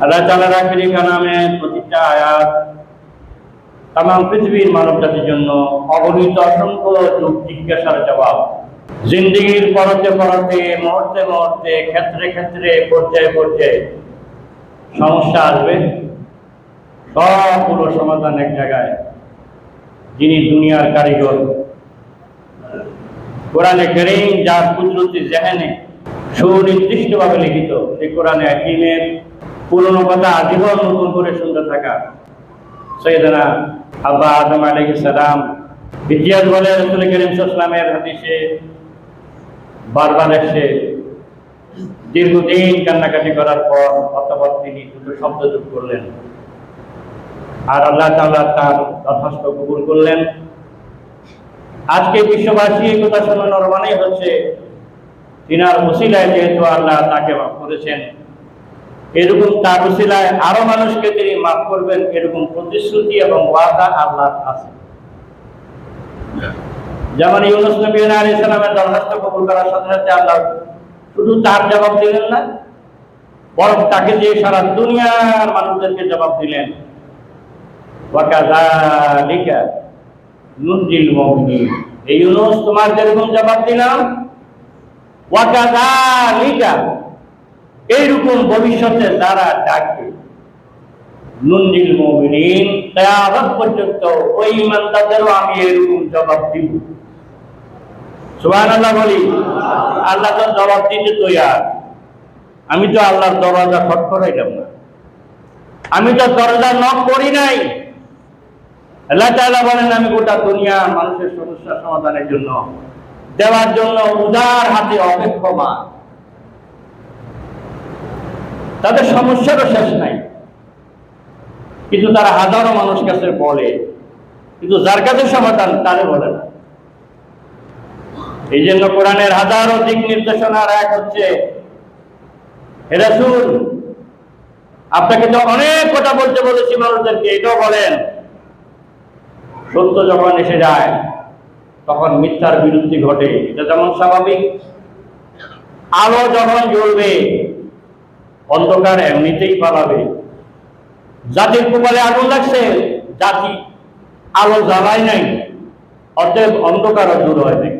আল্লাহ তাআলার আখিরি কালামের প্রতিটা আয়াত তাম পৃথিবীর মানব জাতির জন্য অগণিত অসংখ্য জিজ্ঞাসার জবাব। পরতে পরতে, মুহূর্তে মুহূর্তে, ক্ষেত্রে ক্ষেত্রে, পর্যায়ে পর্যায়ে সমস্যা আসবে। সবগুলো সমাধান এক জায়গায়। যিনি দুনিয়ার কারিগর। কোরআনে করিম যার কুদরতি জেহেনে সুনির্দিষ্টভাবে লিখিত, এই কোরআনে পুরনো কথা আজীবন নতুন করে শুনতে থাকা। সৈয়দনা আব্বা আদম আলাইহিস সালাম ইতিহাস বলে রসুল করিম সাল্লামের হাদিসে বারবার এসে দীর্ঘদিন কান্নাকাটি করার পর অতপর তিনি দুটো শব্দ যোগ করলেন। আর আল্লাহ তাআলা তার যথেষ্ট কবুল করলেন। আজকে বিশ্ববাসী কথা শোনানোর মানেই হচ্ছে, তিনার ওসিলায় যেহেতু আল্লাহ তাকে করেছেন এরকম তার আরও মানুষকে তিনি মাফ করবেন, এরকম প্রতিশ্রুতি এবং ওয়াদা আল্লাহ আছে। যেমন ইউনুস নবী আলী সালামের দরখাস্ত কবুল করার সাথে সাথে আল্লাহ শুধু তার জবাব দিলেন না, বরং তাকে দিয়ে সারা দুনিয়ার মানুষদেরকে জবাব দিলেন। এই ইউনুস, তোমার যেরকম জবাব দিলাম ওয়াকাযালিকা এইরকম ভবিষ্যতে তারা ডাকবে। নুনজিল পর্যন্ত ওই ইমানদারদেরও আমি এরকম জবাব দিব। বলি, আল্লাহ তো জবাব দিতে তৈয়ার। আমি তো আল্লাহর দরজা খটখটাইলাম না। আমি তো দরজা নক করি নাই। আল্লাহ বলেন, আমি গোটা দুনিয়া মানুষের সমস্যা সমাধানের জন্য, দেওয়ার জন্য উদার হাতে অপেক্ষমান। তাদের সমস্যারও শেষ নাই। কিন্তু তারা হাজারো মানুষ কাছে বলে, কিন্তু যার কাছে সমাধান তারে বলে না। এই জন্য কোরআনের হাজারো দিক নির্দেশনার এক হচ্ছে আপনাকে তো অনেক কথা বলতে বলেছি মানুষদেরকে, এটাও বলেন। সত্য যখন এসে যায়, তখন মিথ্যার বিরুদ্ধে ঘটে। এটা যেমন স্বাভাবিক, আলো যখন জ্বলবে অন্ধকার এমনিতেই পালাবে। জাতির কপালে আগুন লাগছে, জাতি আলো জ্বালায় নাই, অতএব অন্ধকারও দূর হয় নাই।